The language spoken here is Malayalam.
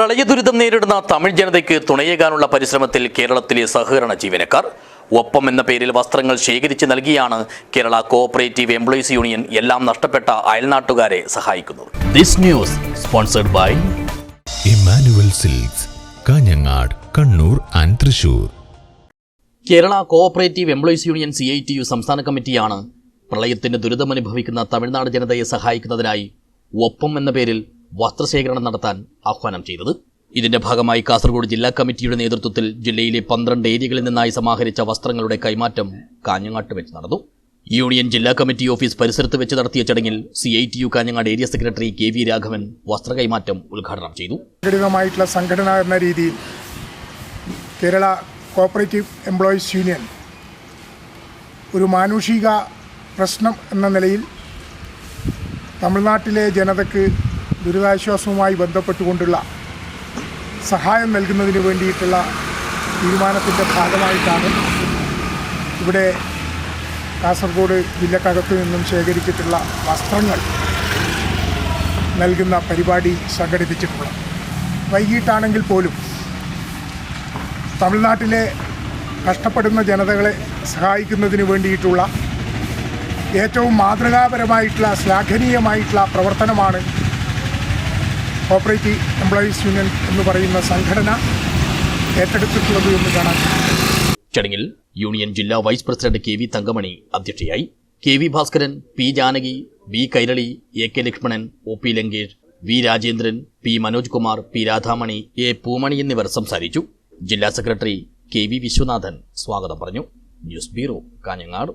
പ്രളയ ദുരിതം നേരിടുന്ന തമിഴ് ജനതയ്ക്ക് തുണയേകാനുള്ള പരിശ്രമത്തിൽ കേരളത്തിലെ സഹകരണ ജീവനക്കാർ. ഒപ്പം എന്ന പേരിൽ വസ്ത്രങ്ങൾ ശേഖരിച്ച് നൽകിയാണ് കേരള കോഓപ്പറേറ്റീവ് എംപ്ലോയീസ് യൂണിയൻ എല്ലാം നഷ്ടപ്പെട്ട അയൽനാട്ടുകാരെ സഹായിക്കുന്നത്. This news sponsored by Emmanuel silks Kanhangad Kannur and Thrissur. Kerala cooperative employees union C I T U സംസ്ഥാന കമ്മിറ്റിയാണ് പ്രളയത്തിന്റെ ദുരിതമനുഭവിക്കുന്ന തമിഴ്നാട് ജനതയെ സഹായിക്കുന്നതിനായി ഒപ്പം എന്ന പേരിൽ വസ്ത്രശേഖരണം നടത്താൻ ആഹ്വാനം ചെയ്തത്. ഇതിന്റെ ഭാഗമായി കാസർഗോഡ് ജില്ലാ കമ്മിറ്റിയുടെ നേതൃത്വത്തിൽ ജില്ലയിലെ പന്ത്രണ്ട് ഏരിയകളിൽ നിന്നായി സമാഹരിച്ച വസ്ത്രങ്ങളുടെ കൈമാറ്റം കാഞ്ഞങ്ങാട്ട് വെച്ച് നടന്നു. യൂണിയൻ ജില്ലാ കമ്മിറ്റി ഓഫീസ് പരിസരത്ത് വെച്ച് നടത്തിയ ചടങ്ങിൽ C I T U Kanhangad area secretary K V Raghavan വസ്ത്ര കൈമാറ്റം ഉദ്ഘാടനം ചെയ്തു. സംഘടിതമായിട്ടുള്ള സംഘടന എന്ന രീതിയിൽ കേരള കോപ്പറേറ്റീവ് എംപ്ലോയീസ് യൂണിയൻ ഒരു മാനുഷിക പ്രശ്നം എന്ന നിലയിൽ തമിഴ്നാട്ടിലെ ജനതയ്ക്ക് ദുരിതാശ്വാസവുമായി ബന്ധപ്പെട്ടുകൊണ്ടുള്ള സഹായം നൽകുന്നതിന് വേണ്ടിയിട്ടുള്ള തീരുമാനത്തിന്റെ ഭാഗമായിട്ടാണ് ഇവിടെ കാസർഗോഡ് ജില്ലക്കകത്തു നിന്നും ശേഖരിച്ചിട്ടുള്ള വസ്ത്രങ്ങൾ നൽകുന്ന പരിപാടി സംഘടിപ്പിച്ചിട്ടുള്ളത്. വൈകിട്ടാണെങ്കിൽ പോലും തമിഴ്നാട്ടിലെ കഷ്ടപ്പെടുന്ന ജനതകളെ സഹായിക്കുന്നതിന് വേണ്ടിയിട്ടുള്ള ഏറ്റവും മാതൃകാപരമായിട്ടുള്ള ശ്ലാഘനീയമായിട്ടുള്ള പ്രവർത്തനമാണ് കോപ്പറേറ്റീവ് എംപ്ലോയീസ് യൂണിയൻ എന്ന് പറയുന്ന സംഘടന ഏറ്റെടുത്തിട്ടുള്ളത് എന്ന് കാണാൻ ചടങ്ങിൽ യൂണിയൻ ജില്ലാ vice president K V Thankamani അധ്യക്ഷയായി K V Bhaskaran P Janaki B Kairali A K Lakshmanan O P Lankesh V Rajendran P Manoj Kumar P Radhamani A Poomani എന്നിവർ സംസാരിച്ചു. ജില്ലാ സെക്രട്ടറി കെ വി വിശ്വനാഥൻ സ്വാഗതം പറഞ്ഞു. News bureau Kanhangad.